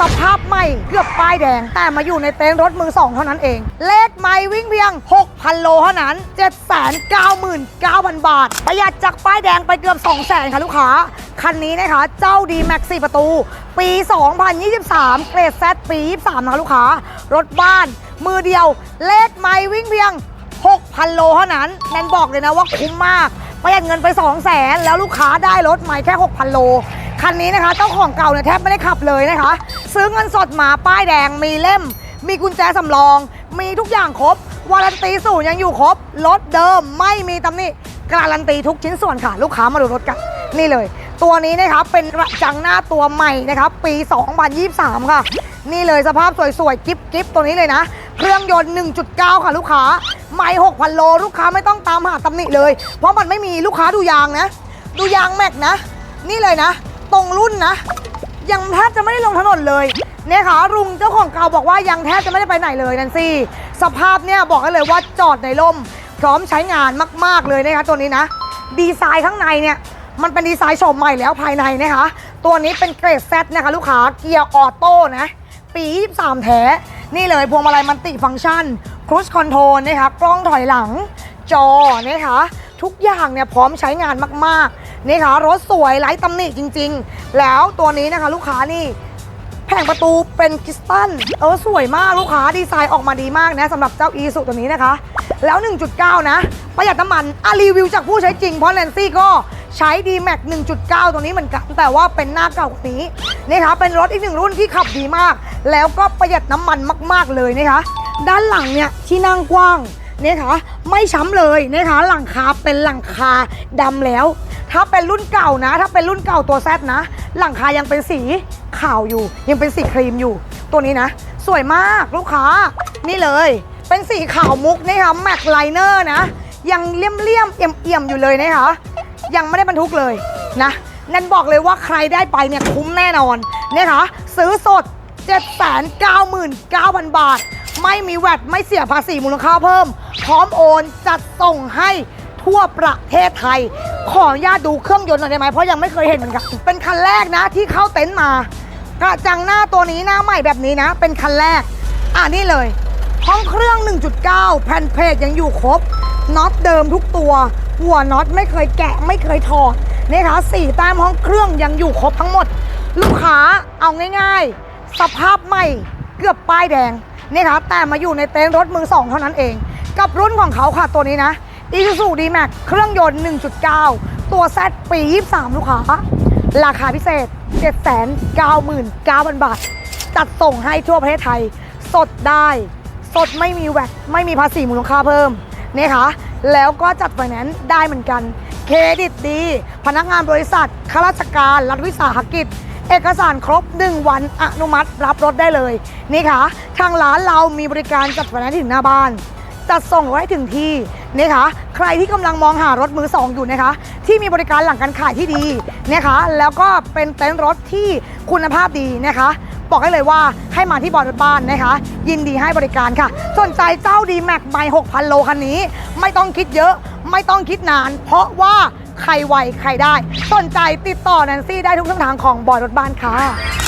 สภาพใหม่เกือบป้ายแดง แต่มาอยู่ในเต็นท์รถมือสองเท่านั้นเอง เลขไม่วิ่งเพียง 6,000 โลเท่านั้น 799,000 บาท ประหยัดจากป้ายแดงไปเกือบ 200,000 ค่ะลูกค้า คันนี้นะคะ เจ้าดีแม็ก4ประตู ปี 2023 เกรดแซปี 23 นะคะลูกค้า รถบ้าน มือเดียว เลขไม่วิ่งเพียง 6,000 โลเท่านั้นแนนบอกเลยนะว่าคุ้มมากประหยัดเงินไป 2 0 0แสนแล้วลูกค้าได้รถใหม่แค่ 6,000 โล คันนี้นะคะเจ้าของเก่าเนี่ยแทบไม่ได้ขับเลยนะคะ ซื้อเงินสดมาป้ายแดงมีเล่ม มีกุญแจสำรอง มีทุกอย่างครบ วารันตีศูนย์ยังอยู่ครบ รถเดิมไม่มีตำหนิการันตีทุกชิ้นส่วนค่ะ ลูกค้ามาดูรถกัน นี่เลย ตัวนี้นะคะเป็นกระจังหน้าตัวใหม่นะครับ ปี 2023 ค่ะ นี่เลยสภาพสวยๆ กิ๊บกิ๊บตัวนี้เลยนะ เครื่องยนต์ 1.9 ค่ะ ลูกค้า ไม่6,000 โล ลูกค้าไม่ต้องตามหาตำหนิเลย เพราะมันไม่มีลูกค้าดูยางนะ ดูยางแม็กนะ นี่เลยนะ ตรงรุ่นนะ ยังแทบจะไม่ได้ลงถนนเลยเนี่ยค่ะลุงเจ้าของเก่าบอกว่ายังแทบจะไม่ได้ไปไหนเลยนันซี่ สภาพเนี่ยบอกกันเลยว่าจอดในร่ม พร้อมใช้งานมาก ๆ เลยนะคะตัวนี้นะ ดีไซน์ข้างในเนี่ยมันเป็นดีไซน์โฉมใหม่แล้วภายในนะคะ ตัวนี้เป็นเกรด Z นะคะลูกค้าเกียร์ออโต้นะ ปี 23 แท้ นี่เลยพวงมาลัยมันติฟังก์ชันครู i คอนโทรลนะคะกล้องถอยหลังจอนะคะทุกอย่างเนี่ยพร้อมใช้งานมาก ๆ นี่ค่ะรถสวยไร้ตำหนิจริง ๆ แล้วตัวนี้นะคะลูกค้านี่แผงประตูเป็นคริสตัลเออสวยมากลูกค้าดีไซน์ออกมาดีมากนะสำหรับเจ้าอีสุตัวนี้นะคะ แล้ว 1.9 นะ ประหยัดน้ำมันอะรีวิวจากผู้ใช้จริง เพราะแนนซี่ก็ใช้ d m a x 1.9 ตัวนี้เหมือนกัน แต่ว่าเป็นหน้าเก่ากว่านี้นะคะเป็นรถอีกหนึ่งรุ่นที่ขับดีมาก แล้วก็ประหยัดน้ำมันมาก ๆเลยนะคะด้านหลังเนี่ยที่นั่งกว้าง นะคะไม่ช้ำเลยนะคะหลังคาเป็นหลังคาดำแล้ว ถ้าเป็นรุ่นเก่านะ ถ้าเป็นรุ่นเก่าตัวแซดนะ หลังคายังเป็นสีขาวอยู่ ยังเป็นสีครีมอยู่ ตัวนี้นะ สวยมากลูกค้านี่เลย เป็นสีขาวมุกนะคะแม็กไลเนอร์นะ ยังเลี่ยมเลี่ยมเอี่ยมเอี่ยมอยู่เลยนะคะยังไม่ได้บรรทุกเลยนะนั่นบอกเลยว่าใครได้ไปเนี่ยคุ้มแน่นอนนะคะซื้อสด 799,000 บาท ไม่มีแวดไม่เสียภาษีมูลค่าเพิ่ม พร้อมโอนจัดส่งให้ทั่วประเทศไทย ขออนุญาตดูเครื่องยนต์หน่อยได้ไหมเพราะยังไม่เคยเห็นเหมือนกันเป็นคันแรกนะที่เข้าเต็นท์มากระจังหน้าตัวนี้หน้าใหม่แบบนี้นะ เป็นคันแรก อ่านี่เลยห้องเครื่อง 1.9 แผ่นเพลทยังอยู่ครบน็อตเดิมทุกตัว หัวน็อตไม่เคยแกะไม่เคยถอดนะคะสี่แต้มห้องเครื่องยังอยู่ครบทั้งหมด ลูกค้าเอาง่าย ๆ สภาพใหม่เกือบป้ายแดงนะคะแต่มาอยู่ในเต็นท์รถมือสองเท่านั้นเอง กับรุ่นของเขาค่ะตัวนี้นะ Isuzu D-Max เครื่องยนต์ 1.9 ตัว Z ปี 23 ลูกค้า ราคาพิเศษ 799,000 บาท จัดส่งให้ทั่วประเทศไทย สดได้ สดไม่มีแวดไม่มีภาษีมูลค่าเพิ่มนะคะแล้วก็จัดไฟแนนซ์ได้เหมือนกัน เครดิตดี พนักงานบริษัท ข้าราชการ รัฐวิสาหกิจ เอกสารครบ 1 วันอนุมัติรับรถได้เลย นี่ค่ะ ทางร้านเรามีบริการจัดไฟแนนซ์ถึงหน้าบ้าน จัดส่งไว้ถึงที่นะคะ ใครที่กำลังมองหารถมือสองอยู่นะคะ ที่มีบริการหลังการขายที่ดีนะคะ แล้วก็เป็นเต็นท์รถที่คุณภาพดีนะคะบอกให้เลยว่าให้มาที่บอร์ดรถบ้านนะคะ ยินดีให้บริการค่ะ สนใจเจ้าดีแม็กใบ6,000โลคันนี้ ไม่ต้องคิดเยอะ ไม่ต้องคิดนาน เพราะว่าใครไวใครได้ สนใจติดต่อแนนซี่ได้ทุกช่องทางของบอร์ดรถบ้านค่ะ